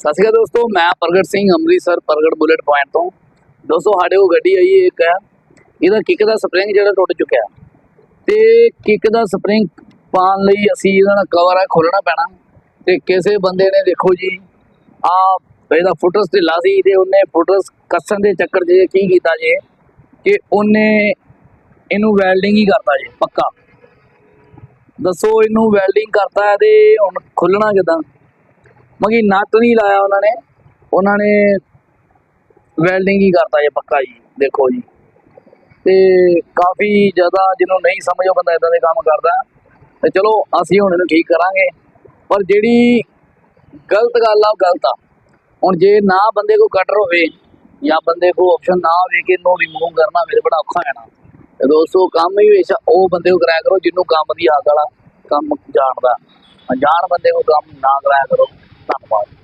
ਸਤਿ ਸ਼੍ਰੀ ਅਕਾਲ ਦੋਸਤੋ, ਮੈਂ ਪ੍ਰਗਟ ਸਿੰਘ ਅੰਮ੍ਰਿਤਸਰ ਪ੍ਰਗਟ ਬੁਲੇਟ ਪੁਆਇੰਟ ਤੋਂ। ਦੋਸਤੋ, ਸਾਡੇ ਉਹ ਗੱਡੀ ਆਈ ਹੈ ਇੱਕ। ਹੈ ਇਹਦਾ ਕਿੱਕ ਦਾ ਸਪਰਿੰਗ ਜਿਹੜਾ ਟੁੱਟ ਚੁੱਕਿਆ ਤੇ ਕਿੱਕ ਦਾ ਸਪਰਿੰਗ ਪਾਉਣ ਲਈ ਅਸੀਂ ਇਹਦਾ ਨਾਲ ਕਵਰ ਹੈ ਖੋਲਣਾ ਪੈਣਾ। ਤੇ ਕਿਸੇ ਬੰਦੇ ਨੇ ਦੇਖੋ ਜੀ, ਆ ਇਹਦਾ ਫੁੱਟਸ ਢਿੱਲਾ ਸੀ ਤੇ ਉਹਨੇ ਫੁੱਟਸ ਕੱਸਣ ਦੇ ਚੱਕਰ 'ਚ ਕੀ ਕੀਤਾ ਜੇ ਕਿ ਉਹਨੇ ਇਹਨੂੰ ਵੈਲਡਿੰਗ ਹੀ ਕਰਤਾ ਜੇ, ਪੱਕਾ। ਦੱਸੋ ਇਹਨੂੰ ਵੈਲਡਿੰਗ ਕਰਤਾ ਤੇ ਹੁਣ ਖੁੱਲਣਾ ਕਿਦਾਂ? ਮਗੀ ਨੱਤ ਨਹੀਂ ਲਾਇਆ ਉਹਨਾਂ ਨੇ ਉਹਨਾਂ ਨੇ ਵੈਲਡਿੰਗ ਹੀ ਕਰਤਾ ਜੇ ਪੱਕਾ ਜੀ, ਦੇਖੋ ਜੀ। ਤੇ ਕਾਫੀ ਜ਼ਿਆਦਾ ਜਿਹਨੂੰ ਨਹੀਂ ਸਮਝ ਉਹ ਬੰਦਾ ਇਦਾਂ ਦੇ ਕੰਮ ਕਰਦਾ। ਤੇ ਚਲੋ, ਅਸੀਂ ਹੁਣ ਇਹਨੂੰ ਠੀਕ ਕਰਾਂਗੇ। ਪਰ ਜਿਹੜੀ ਗਲਤ ਗੱਲ ਆ, ਉਹ ਗਲਤ ਆ। ਹੁਣ ਜੇ ਨਾ ਬੰਦੇ ਕੋ ਕਟਰ ਹੋਵੇ ਜਾਂ ਬੰਦੇ ਕੋ ਆਪਸ਼ਨ ਨਾ ਹੋਵੇ ਕਿ ਇਹਨੂੰ ਰਿਮੂਵ ਕਰਨਾ ਮੇਰੇ ਬੜਾ ਔਖਾ ਹੈ ਨਾ ਤੇ ਦੋਸਤੋ, ਕੰਮ ਹੀ ਹਮੇਸ਼ਾ ਉਹ ਬੰਦੇ ਕੋ ਕਰਾਇਆ ਕਰੋ ਜਿਹਨੂੰ ਕੰਮ ਦੀ ਆਦਤ ਵਾਲਾ ਕੰਮ ਜਾਣਦਾ। ਅਣਜਾਣ ਬੰਦੇ ਕੋ ਕੰਮ ਨਾ ਕਰਾਇਆ ਕਰੋ। not one.